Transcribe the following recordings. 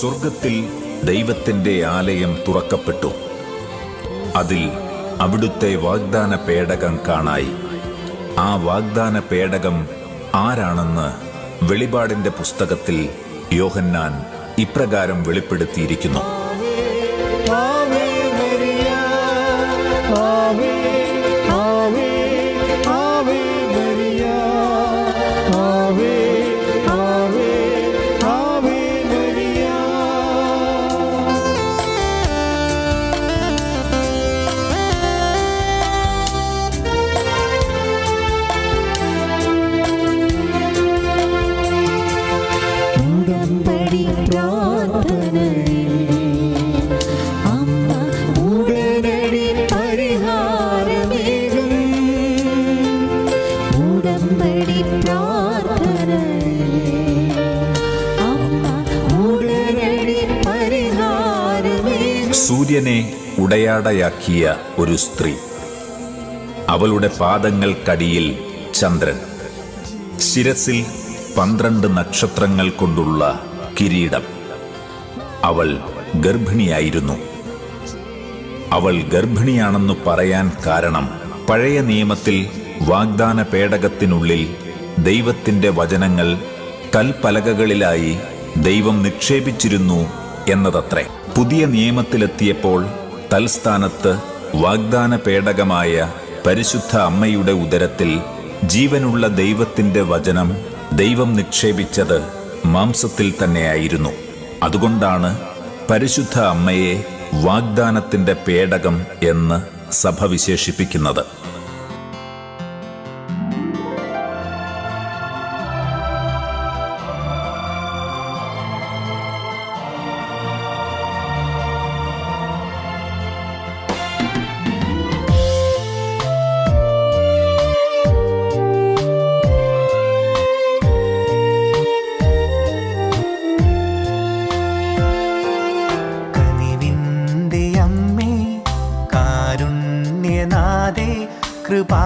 സ്വർഗത്തിൽ ദൈവത്തിന്റെ ആലയം തുറക്കപ്പെട്ടു അതിൽ അവിടുത്തെ വാഗ്ദാന പേടകം കാണായി ആ വാഗ്ദാന പേടകം ആരാണെന്ന് വെളിപാടിന്റെ പുസ്തകത്തിൽ യോഹന്നാൻ ഇപ്രകാരം വെളിപ്പെടുത്തിയിരിക്കുന്നു ആവേ സൂര്യനെ ഉടയാടയാക്കിയ ഒരു സ്ത്രീ. അവളുടെ പാദങ്ങൾക്കടിയിൽ ചന്ദ്രൻ. ശിരസിൽ പന്ത്രണ്ട് നക്ഷത്രങ്ങൾ കൊണ്ടുള്ള കിരീടം. അവൾ ഗർഭിണിയായിരുന്നു. അവൾ ഗർഭിണിയാണെന്ന് പറയാൻ കാരണം പഴയ നിയമത്തിൽ വാഗ്ദാന പേടകത്തിനുള്ളിൽ ദൈവത്തിന്റെ വചനങ്ങൾ കൽപ്പലകകളിലായി ദൈവം നിക്ഷേപിച്ചിരുന്നു എന്നതത്രേ. പുതിയ നിയമത്തിലെത്തിയപ്പോൾ തൽസ്ഥാനത്ത് വാഗ്ദാന പേടകമായ പരിശുദ്ധ അമ്മയുടെ ഉദരത്തിൽ ജീവനുള്ള ദൈവത്തിന്റെ വചനം ദൈവം നിക്ഷേപിച്ചത് മാംസത്തിൽ തന്നെയായിരുന്നു. അതുകൊണ്ടാണ് പരിശുദ്ധ അമ്മയെ വാഗ്ദാനത്തിന്റെ പേടകം എന്ന് സഭ വിശേഷിപ്പിക്കുന്നത്.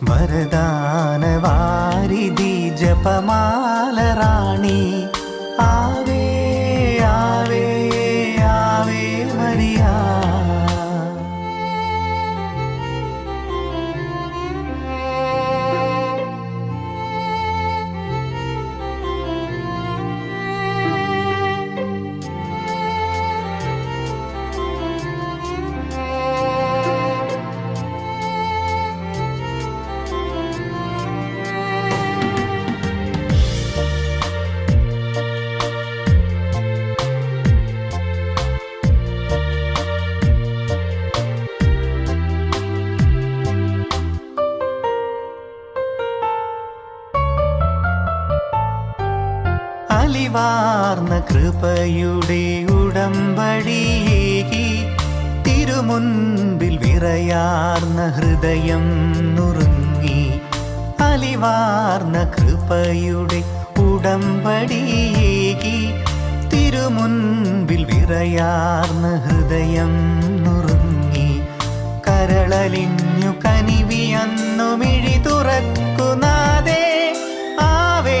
വരദാനവാരിധി ജപമാലറാണി ആവേ കൃപയുടെ ഉടമ്പടിയേകി തിരുമുൻപിൽ വിറയാർന്ന ഹൃദയം നുറുങ്ങി അലിവാർന്ന കൃപയുടെ ഉടമ്പടിയേകി തിരുമുൻപിൽ വിറയാർന്ന ഹൃദയം നുറുങ്ങി കരളലിഞ്ഞു കനിവിയന്നു മിഴി തുറക്കുന്നാദേ ആവേ ആവേ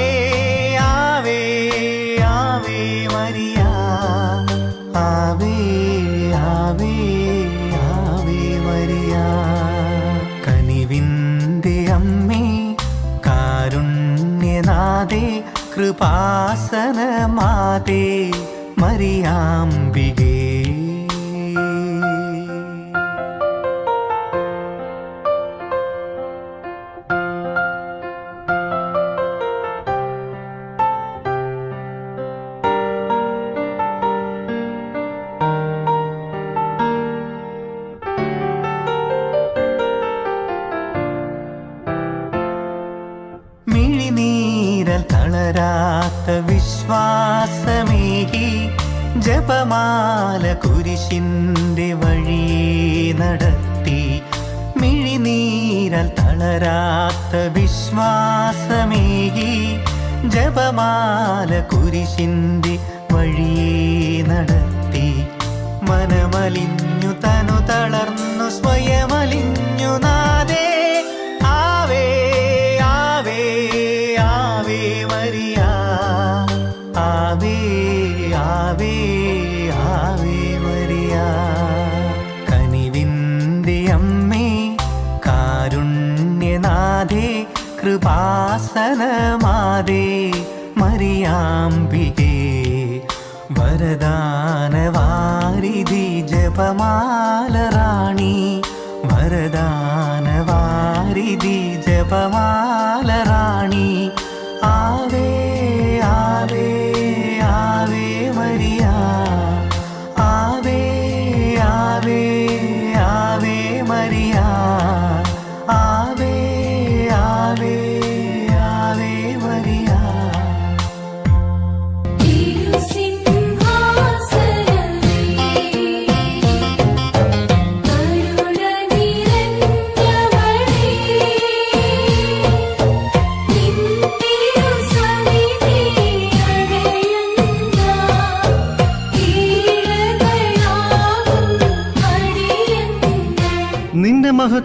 കാരുണ്യനാഥേ കൃപാസനമാതേ മിഴിനീരൽ തളരാത്ത വിശ്വാസമേകി ജപമാല കുരിശിന്റെ വഴി നടത്തി മിഴിനീരൽ തളരാത്ത വിശ്വാസമേകി ജപമാല കുരിശിന്റെ വഴി നടത്തി മനമലിഞ്ഞു കാരുണ്യനാഥേ കൃപാസനമാതേ മരിയാംബികേ വരദാനവാരിധി ജപമാലറാണി വരദാനവാരിധി ജപമാല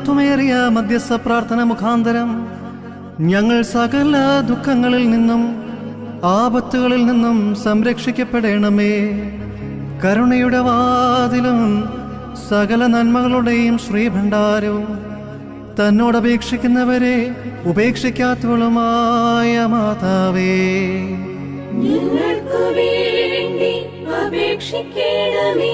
മഹത്വമേറിയ മധ്യസ്ഥ പ്രാർത്ഥന മുഖാന്തരം ഞങ്ങൾ സകല ദുഃഖങ്ങളിൽ നിന്നും ആപത്തുകളിൽ നിന്നും സംരക്ഷിക്കപ്പെടണമേ. കരുണയുടെ വാതിലും സകല നന്മകളുടെയും ശ്രീഭണ്ഡാരവും തന്നോടപേക്ഷിക്കുന്നവരെ ഉപേക്ഷിക്കാത്തവളുമായ മാതാവേ. ഞങ്ങൾക്ക് വേണ്ടി അപേക്ഷിക്കണമേ.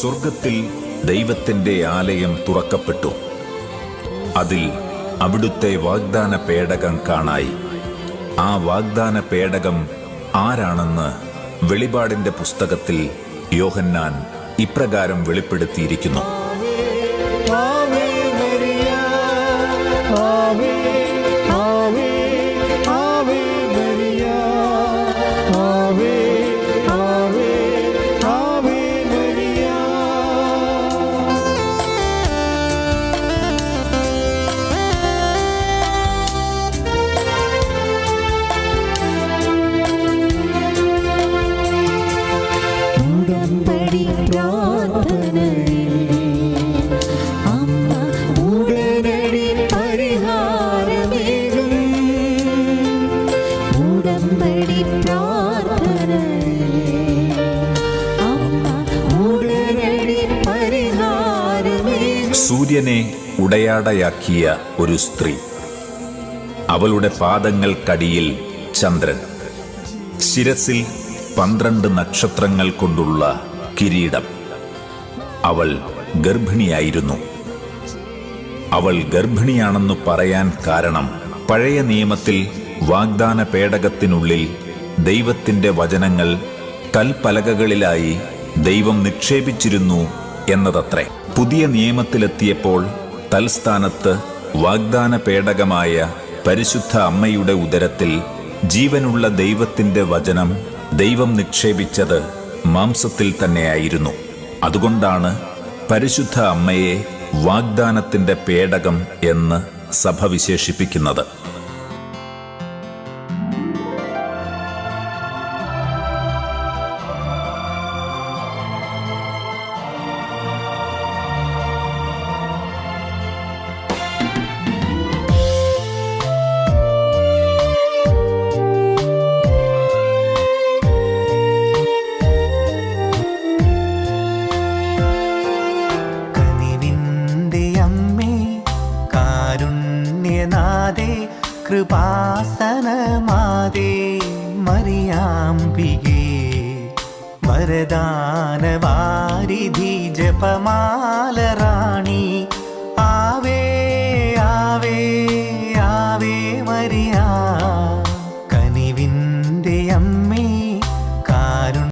സ്വർഗത്തിൽ ദൈവത്തിന്റെ ആലയം തുറക്കപ്പെട്ടു. അതിൽ അവിടുത്തെ വാഗ്ദാന പേടകം കാണായി. ആ വാഗ്ദാന പേടകം ആരാണെന്ന് വെളിപാടിന്റെ പുസ്തകത്തിൽ യോഹന്നാൻ ഇപ്രകാരം വെളിപ്പെടുത്തിയിരിക്കുന്നു. ആവേ മരിയ ആവേ ഉടയാടയാക്കിയ ഒരു സ്ത്രീ. അവളുടെ പാദങ്ങൾക്കടിയിൽ ചന്ദ്രൻ. ശിരസിൽ പന്ത്രണ്ട് നക്ഷത്രങ്ങൾ കൊണ്ടുള്ള കിരീടം. അവൾ ഗർഭിണിയായിരുന്നു. അവൾ ഗർഭിണിയാണെന്ന് പറയാൻ കാരണം പഴയ നിയമത്തിൽ വാഗ്ദാന പേടകത്തിനുള്ളിൽ ദൈവത്തിന്റെ വചനങ്ങൾ കൽപ്പലകകളിലായി ദൈവം നിക്ഷേപിച്ചിരുന്നു എന്നതത്രേ. പുതിയ നിയമത്തിലെത്തിയപ്പോൾ തൽസ്ഥാനത്ത് വാഗ്ദാന പേടകമായ പരിശുദ്ധ അമ്മയുടെ ഉദരത്തിൽ ജീവനുള്ള ദൈവത്തിന്റെ വചനം ദൈവം നിക്ഷേപിച്ചത് മാംസത്തിൽ തന്നെയായിരുന്നു. അതുകൊണ്ടാണ് പരിശുദ്ധ അമ്മയെ വാഗ്ദാനത്തിന്റെ പേടകം എന്ന് സഭ വിശേഷിപ്പിക്കുന്നത്. കൃപാസനമാതേ മറിയാംബികേ വരദാനവാരിധി ജപമാലറാ